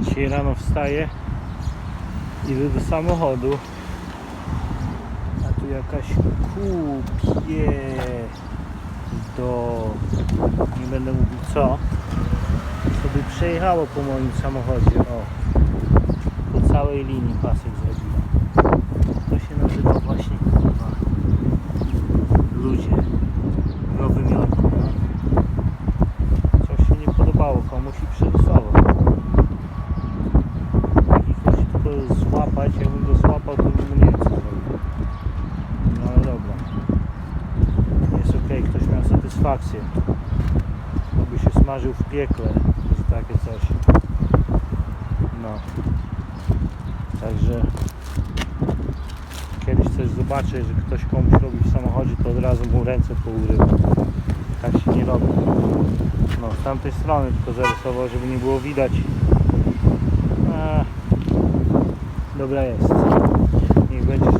Dzisiaj rano wstaję, idę do samochodu, a tu jakaś kupie do, nie będę mówił co, sobie przejechało po moim samochodzie, o, po całej linii pasek zrobiła. To się nazywa właśnie kurwa ludzie nowymiarku, no. Coś się nie podobało komuś i przerysował. I chodzi tylko złapać, jakbym go złapał, to bym nie co zrobił. No ale dobra. Jest okej, ktoś miał satysfakcję. By się smażył w piekle, że takie coś. No. Także kiedyś coś zobaczę, że ktoś komuś robi w samochodzie, to od razu mu ręce pourywa. Tak się nie robi. No, z tamtej strony tylko zarysował, żeby nie było widać. Dobra jest. Niech będzie